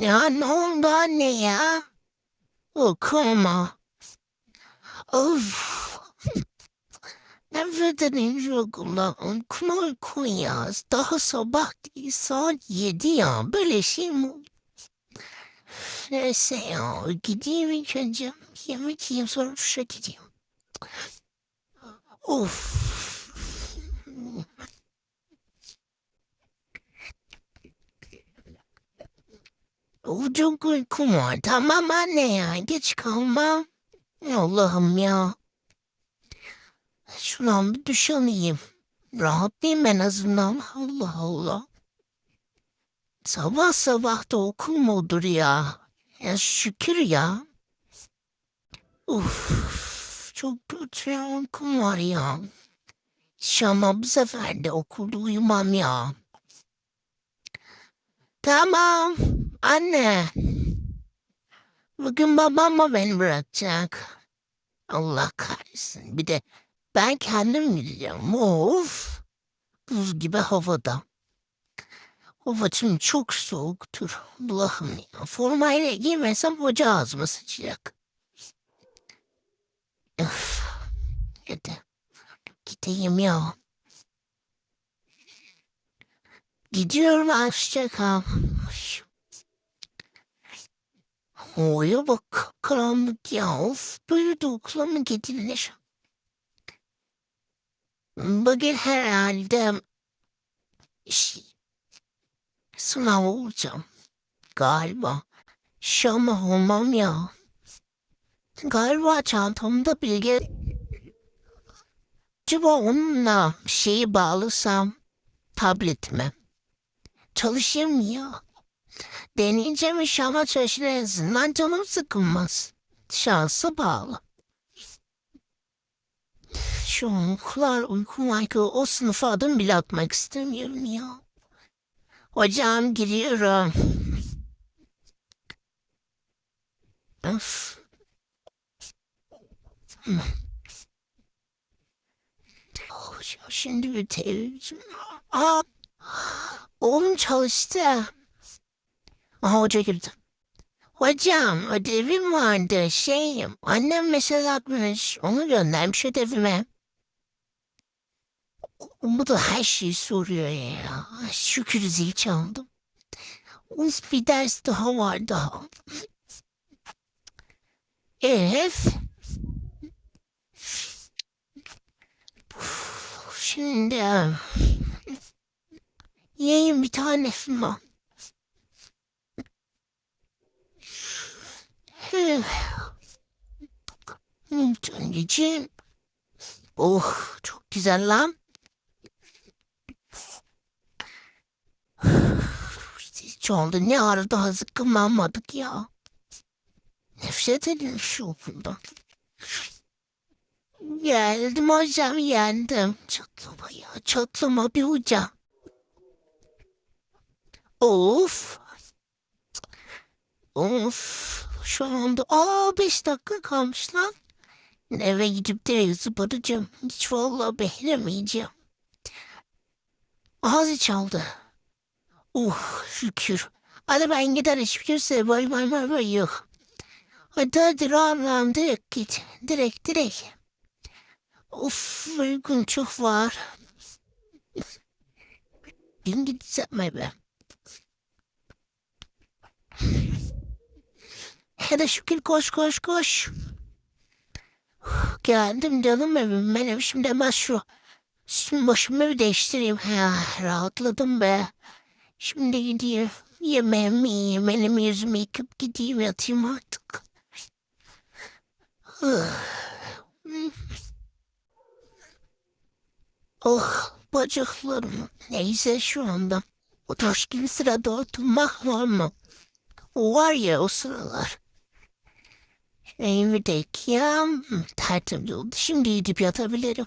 Ya ne oldu anne ya? Okuma. Of. Nefret ederim şu okuldan. Uykuma uyku ya. Daha sabah değil saat yedi ya. Böyle şey mi? Neyse ya. Gideyim ilk önce. Yemek yiyeyim sonra duşa gideyim. Of. Uykum var. Tamam anne ya. Geç kalma. Allah'ım ya. Şuradan bir duş alayım. Rahatlayayım en azından. Allah Allah. Sabah sabah da okul mu olur ya? Ya şükür ya. Uf, çok kötü ya, uykum var ya. İnşallah bu sefer de okulda uyumam ya. Tamam. Anne. Bugün babam mı beni bırakacak? Allah kahretsin. Bir de ben kendim gideceğim. Of. Buz gibi havada. Hava şimdi çok soğuktur. Allah'ım ya. Formayla giymesem hoca ağzıma sıçacak. Öf. Hadi. Gideyim ya. Gidiyorum hoşça Oya bak karanlık ya. Of böyle de okula mı gidilir? Bugün herhalde şey, sınav olacağım. Galiba. Şama olmam ya. Galiba çantamda bilgi acaba onunla şeyi bağlasam tabletime çalışır mı ya? Deneyeceğim inşallah çalışır en azından canım sıkılmaz. Şansa bağlı. Şu an uykular uykum ki o sınıfa adım bile atmak istemiyorum ya. Hocam giriyorum. Hmm. Oh, Şimdi bir televizyon. Aa, oğlum çalıştı. Aha hoca girdi. Hocam ödevim vardı şeyim. Annem mesaj atmış. Onu göndermiş ödevime. Bu da her şeyi soruyor ya. Şükür zil çaldım. Uf bir ders daha var daha. Şimdi yiyeyim bir tane falan. Anneciğim. Oh çok güzel lan. Hiç oldu ne ara daha zıkkımlanmadık ya. Nefret ediyorum şu okuldan. Geldim hocam yendim. Çatlama ya çatlama bir hocam. Of. Of. Şu anda aa beş dakika kalmış lan. Eve gidip de zıbaracağım. Hiç vallahi beğenemeyeceğim. Ağzı çaldı. Uh şükür. Hadi ben gider kimse bay bay bay bay yok. Hadi hadi rahat direkt git. Direkt direkt. Of uygun çok var. Gün gideceğim ben. Hadi şükür koş koş koş. Geldim canım evim benim şimdi hemen şu Şimdi başımı bir değiştireyim. Ha, rahatladım be. Şimdi gideyim. Yemeğimi yiyeyim. Elimi yüzümü yıkıp gideyim yatayım artık. oh bacaklarım. Neyse şu anda. O taş gibi sırada oturmak var mı? Var ya o sıralar. Evimi de yıkayam. Tertemiz oldu. Şimdi gidip yatabilirim.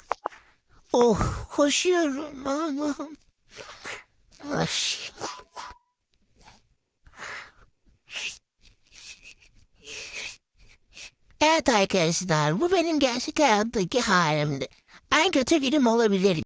Oh koşuyorum Allah'ım. Ay. Evet arkadaşlar bu benim gerçek hayattaki halimdi. En kötü birim olabilir.